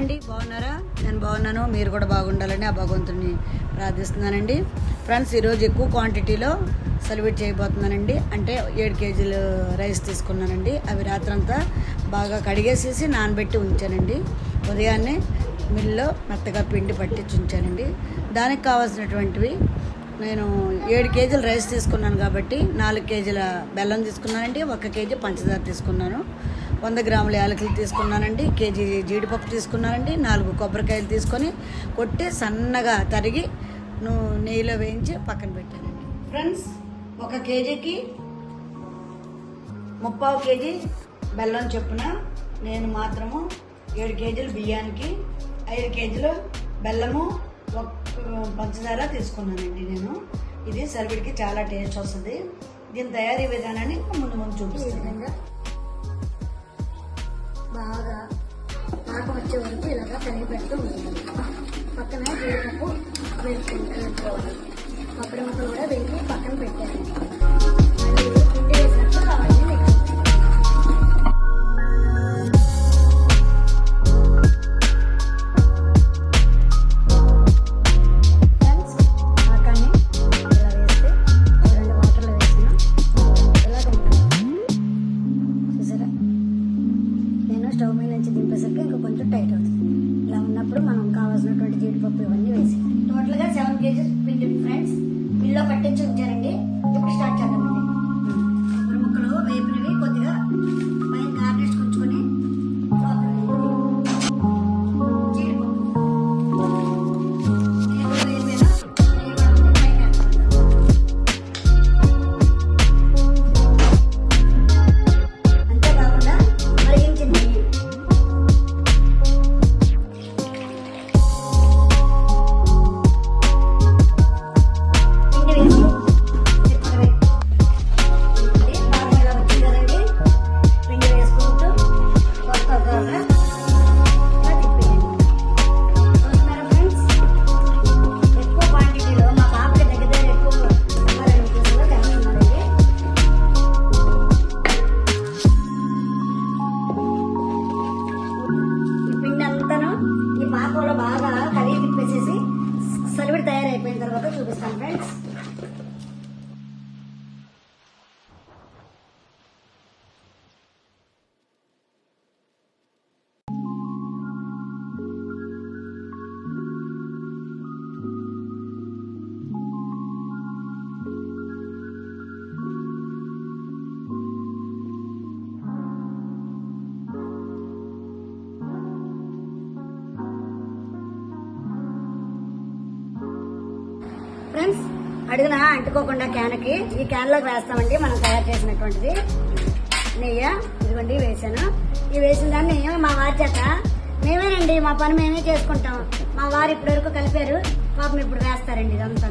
అండి. బాగున్నారా? నేను బాగున్నాను. మీరు కూడా బాగుండాలని ఆ భగవంతుని ప్రార్థిస్తున్నానండి. ఫ్రెండ్స్ ఈరోజు ఎక్కువ క్వాంటిటీలో సెలబ్రేట్ చేయబోతున్నానండి. అంటే ఏడు కేజీలు రైస్ తీసుకున్నానండి. అవి రాత్రంతా బాగా కడిగేసేసి నానబెట్టి ఉంచానండి. ఉదయాన్నే మిల్లో మెత్తగా పిండి పట్టించి ఉంచానండి. దానికి కావాల్సినటువంటివి నేను ఏడు కేజీలు రైస్ తీసుకున్నాను కాబట్టి నాలుగు కేజీల బెల్లం తీసుకున్నానండి. ఒక కేజీ పంచదార తీసుకున్నాను. వంద గ్రాముల యాలకులు తీసుకున్నానండి. కేజీ జీడిపప్పు తీసుకున్నానండి. నాలుగు కొబ్బరికాయలు తీసుకొని కొట్టి సన్నగా తరిగి నెయ్యిలో వేయించి పక్కన పెట్టానండి. ఫ్రెండ్స్ ఒక కేజీకి ముప్పావు కేజీ బెల్లం చొప్పున నేను మాత్రము ఏడు కేజీలు బియ్యానికి ఐదు కేజీలు బెల్లము ఒక పంచదార తీసుకున్నానండి నేను. ఇది సర్విడికి చాలా టేస్ట్ వస్తుంది. దీని తయారీ విధానాన్ని ముందు ముందు చూపిస్తాను. విధంగా బాగా పాకం వచ్చే వరకు ఇలాగా కలిగి ఉంటుంది. పక్కన జీడిపప్పు వేసుకుంటూ వేసుకోవాలి ముక్కలు కూడా వేసి పక్కన పెట్టాను ఉన్నప్పుడు మనం కావాల్సినటువంటి జీడిపప్పు ఇవన్నీ వేసి టోటల్గా సెవెన్ కేజీస్ పిండి ఫ్రెండ్స్ మిల్లో పట్టించి ఉంచారండి. ఇప్పుడు స్టార్ట్ చేద్దాం. కూడా బాగా కలిగి తిప్పేసేసి సలివిడి తయారైపోయిన తర్వాత చూపిస్తాను ఫ్రెండ్స్ ఫ్రెండ్స్ అడుగున అంటుకోకుండా క్యాన్కి. ఈ క్యాన్లోకి వేస్తామండి మనం తయారు చేసినటువంటిది. నెయ్యి ఇదిగోండి వేసాను. ఇవి వేసిన దాన్ని మా వారి చేత మేమేనండి మా పని మేమే చేసుకుంటాం. మా వారు ఇప్పటి వరకు కలిపారు. పాపం ఇప్పుడు వేస్తారండి ఇదంతా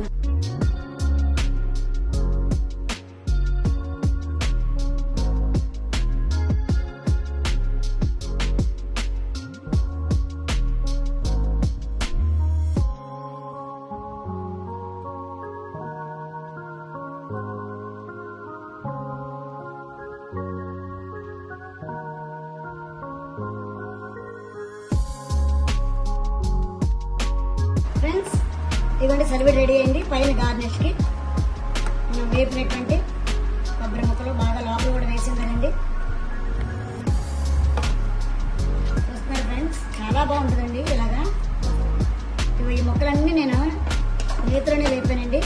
ఇదిగోండి సర్వీ రెడీ అయింది. పైన గార్నిష్కి మనం వేపినటువంటి కొబ్బరి ముక్కలు బాగా లోపల కూడా వేసిందండి చూస్తున్నారు ఫ్రెండ్స్ చాలా బాగుంటుందండి ఇలాగా. ఇవి ఈ ముక్కలన్నీ నేను నేతలోనే వేపానండి.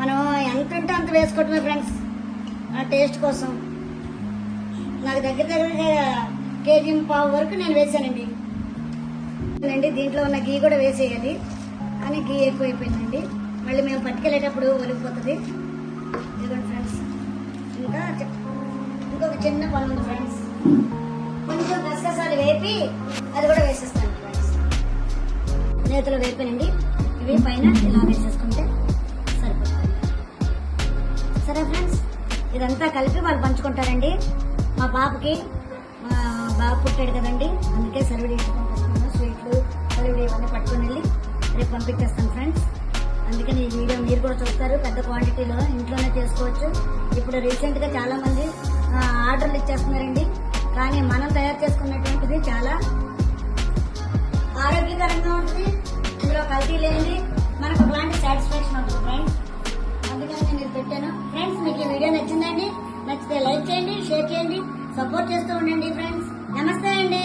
మనం ఎంత ఉంటే అంత వేసుకోవటమే ఫ్రెండ్స్ ఆ టేస్ట్ కోసం. నాకు దగ్గర దగ్గర కేజీ పావు వరకు నేను వేసానండి. అండి దీంట్లో ఉన్న గీ కూడా వేసేయాలి. కానీ గీ ఎక్కువైపోయిందండి. మళ్ళీ మేము పట్టుకెళ్ళేటప్పుడు ఒలిగిపోతుంది. ఇదిగోండి ఫ్రెండ్స్. ఇంకా ఇంకొక చిన్న పని ఉంది ఫ్రెండ్స్. కొంచెం గసగసాలు వేపి అది కూడా వేసేస్తాను ఫ్రెండ్స్. నేతలు వేపానండి. ఇవి పైన ఇలా వేసేసుకుంటే సరిపోతుంది. సరే ఫ్రెండ్స్ ఇదంతా కలిపి వాళ్ళు పంచుకుంటారండి. మా పాపకి మా బాబు పుట్టాడు కదండి. అందుకే సర్వ్ చేసుకుంటాం. ఇప్పుడు మళ్ళీ ఏమన్నా పట్టుకుని వెళ్ళి రేపు పంపించేస్తాను ఫ్రెండ్స్ అందుకని ఈ వీడియో మీరు కూడా చూస్తారు. పెద్ద క్వాంటిటీలో ఇంట్లోనే చేసుకోవచ్చు. ఇప్పుడు రీసెంట్గా చాలామంది ఆర్డర్లు ఇచ్చేస్తున్నారండి. కానీ మనం తయారు చేసుకున్నటువంటిది చాలా ఆరోగ్యకరంగా ఉంటుంది ఇందులో కల్తీ లేని మనకు ఎలాంటి సాటిస్ఫాక్షన్ ఉంటుంది ఫ్రెండ్స్ అందుకని నేను పెట్టాను. ఫ్రెండ్స్ మీకు ఈ వీడియో నచ్చిందండి నచ్చితే లైక్ చేయండి షేర్ చేయండి సపోర్ట్ చేస్తూ ఉండండి ఫ్రెండ్స్ నమస్తే అండి.